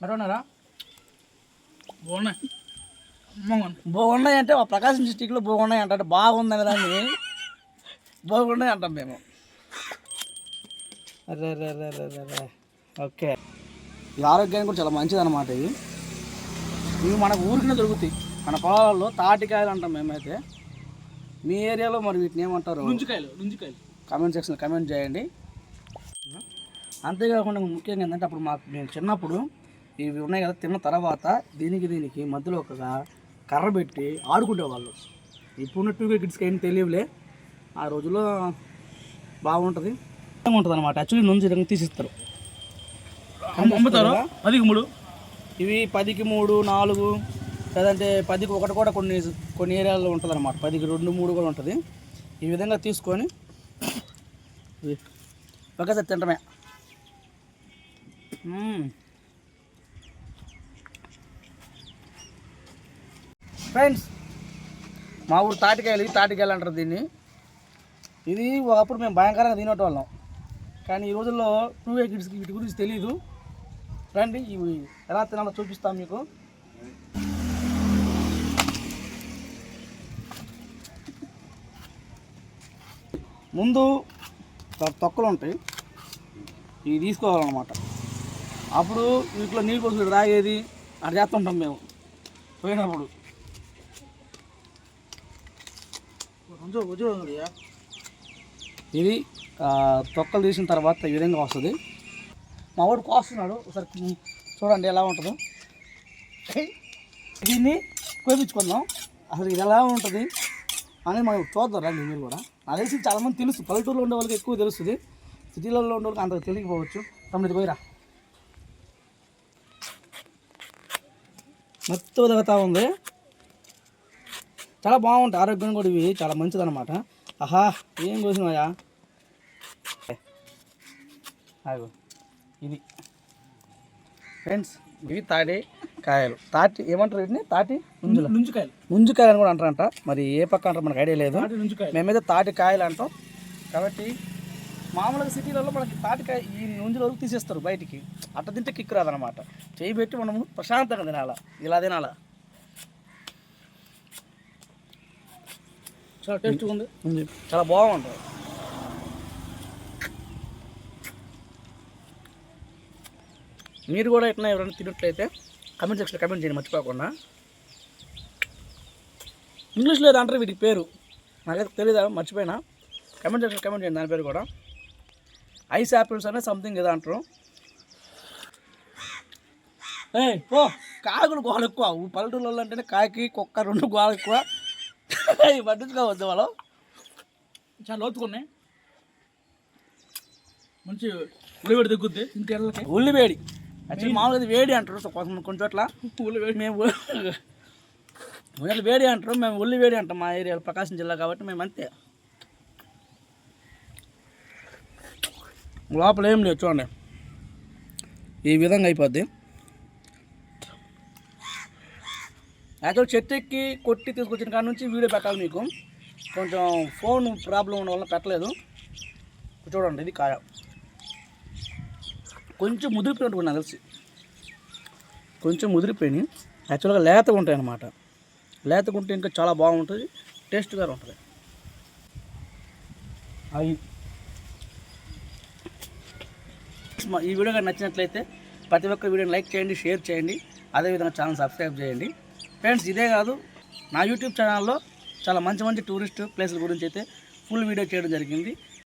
ఎట్టున్నారా బాగున్నాయి. బాగున్నాయి అంటే ఆ ప్రకాశం డిస్టిక్లో బాగున్నాయి అంటే బాగుందని దాన్ని బాగున్నాయి అంటాం మేము. అరే అరే అరే అరే అరే అరే. ఓకే. ఈ ఆరోగ్యానికి కూడా చాలా మంచిది అనమాట ఇవి ఇవి మనకు ఊరికినే దొరుకుతాయి. మన పొలాలలో తాటికాయలు అంటాం మేమైతే. మీ ఏరియాలో మరి వీటిని ఏమంటారు? కామెంట్ సెక్షన్లో కామెంట్ చేయండి. అంతేకాకుండా ముఖ్యంగా ఏంటంటే అప్పుడు మాకు మేము చిన్నప్పుడు ఇవి ఉన్నాయి కదా తిన్న తర్వాత దీనికి దీనికి మధ్యలో ఒక కర్ర పెట్టి ఆడుకునేవాళ్ళు ఇప్పుడు టూ కిడ్స్కి ఏం తెలియలే ఆ రోజుల్లో బాగుంటుంది. ఉంటుంది అనమాట యాక్చువల్లీ నుంచి రంగు తీసిస్తారు. అమ్ముతారు? పదికి మూడు? ఇవి పదికి మూడు నాలుగు లేదంటే పదికి ఒకటి కూడా కొన్ని కొన్ని ఏరియాల్లో ఉంటుంది అనమాట పదికి రెండు మూడు కూడా ఉంటుంది. ఈ విధంగా తీసుకొని ఇవి. ఒకేసారి తింటమే. ఫ్రెండ్స్ మా ఊరు తాటికాయలు తాటికాయలు అంటారు దీన్ని. ఇది ఒకప్పుడు మేము భయంకరంగా తినేటోళ్ళం. కానీ ఈ రోజుల్లో టూ వే కిడ్స్కి వీటి గురించి తెలియదు రండి ఇవి ఎలా తినాలో చూపిస్తాం మీకు. ముందు తొక్కలు ఉంటాయి. ఇవి తీసుకోవాలన్నమాట. అప్పుడు వీటిలో నీళ్ళు పోసుకుంటే రాగేది అది చేస్తుంటాం మేము. పోయినప్పుడు కొంచెం ఇది తొక్కలు తీసిన తర్వాత ఈ విధంగా వస్తుంది. మా వాడు కోస్తున్నాడు ఒకసారి చూడండి ఎలా ఉంటుందో. దీన్ని కోపించుకుందాం అసలు ఇది ఎలా ఉంటుంది అని మనం చూద్దాం రండి మీరు కూడా. నాకు తెలిసి చాలామంది తెలుసు. పల్లెటూరులో ఉండే వాళ్ళకి ఎక్కువ తెలుస్తుంది. సిటీలలో ఉండే వాళ్ళకి అంత తెలియకపోవచ్చు. తొమ్మిది పోయిరా మొత్తం తగ్గుతూ ఉంది. చాలా బాగుంటాయి. ఆరోగ్యం కూడా ఇవి చాలా మంచిదన్నమాట. ఆహా ఏం కోసినాయా ఆగు ఇది. ఫ్రెండ్స్ ఇవి తాటి కాయలు. తాటి ఏమంటారు వీటిని? తాటి ముంజుల. నుంచికాయలు. ముంజుకాయలు అని కూడా అంటారంట. మరి ఏ పక్క అంటారు మనకు ఐడియా లేదు. మేమైతే తాటి కాయలు అంటాం. కాబట్టి మామూలుగా సిటీలలో మనకి తాటికాయ ఈ నుంజుల వరకు తీసేస్తారు బయటికి. అట్ట తింటే కిక్ రాదనమాట చేయి పెట్టి మనము ప్రశాంతంగా తినాలా? ఇలా తినాలా? చాలా టేస్ట్గా ఉంది. చాలా బాగుంటుంది మీరు కూడా ఎట్లా ఎవరైనా తిన్నట్లయితే కమెంట్ సెక్షన్లో కమెంట్ చేయండి మర్చిపోకుండా. ఇంగ్లీష్లో ఏదో అంటారు వీటికి పేరు. నాకైతే తెలియదా మర్చిపోయినా. కమెంట్ సెక్షన్లో కమెంట్ చేయండి దాని పేరు కూడా. ఐస్ యాపిల్స్ అనే సంథింగ్ ఏదో అంటారు. ఏ పో. కాకులు గోడ ఎక్కువ. పల్లెటూళ్ళలో అంటేనే కాకి కుక్క రెండు గోడ ఎక్కువ. ఇవి పట్టించుకోవద్దు వాళ్ళు చాలా లోతుకున్నాయి. మంచి ఉల్లిగడ్డ తగ్గుద్ది. ఇంటి ఎళ్ళకి ఉల్లి వేడి యాక్చువల్లీ మామూలుగా వేడి అంటారు. సో కొంచెం కొన్ని చోట్ల ఉల్లిగడ్డ మేము ఉల్లి వేడి అంటారు మేము ఉల్లి వేడి అంటాం మా ఏరియాలో ప్రకాశం జిల్లా కాబట్టి మేము అంతే. లోపల ఏం లేదు చూడండి. ఈ విధంగా అయిపోద్ది. యాక్చువల్ చెట్టు ఎక్కి కొట్టి తీసుకొచ్చిన కాడ నుంచి వీడియో పెట్టాలి మీకు. కొంచెం ఫోన్ ప్రాబ్లం ఉండడం వల్ల పెట్టలేదు. చూడండి ఇది కాయ. కొంచెం ముదిరిపోయినట్టు నాకు తెలిసి. కొంచెం ముదిరిపోయినాయి. యాక్చువల్గా లేతగా ఉంటాయి అన్నమాట లేతగా ఉంటే ఇంకా చాలా బాగుంటుంది. టేస్ట్గా ఉంటుంది. అవి మా- ఈ వీడియో కానీ నచ్చినట్లయితే ప్రతి ఒక్క వీడియోని లైక్ చేయండి షేర్ చేయండి. అదేవిధంగా ఛానల్ సబ్స్క్రైబ్ చేయండి. ఫ్రెండ్స్ ఇదే కాదు. నా యూట్యూబ్ ఛానల్లో చాలా మంచి మంచి టూరిస్ట్ ప్లేసుల గురించి అయితే ఫుల్ వీడియో చేయడం జరిగింది.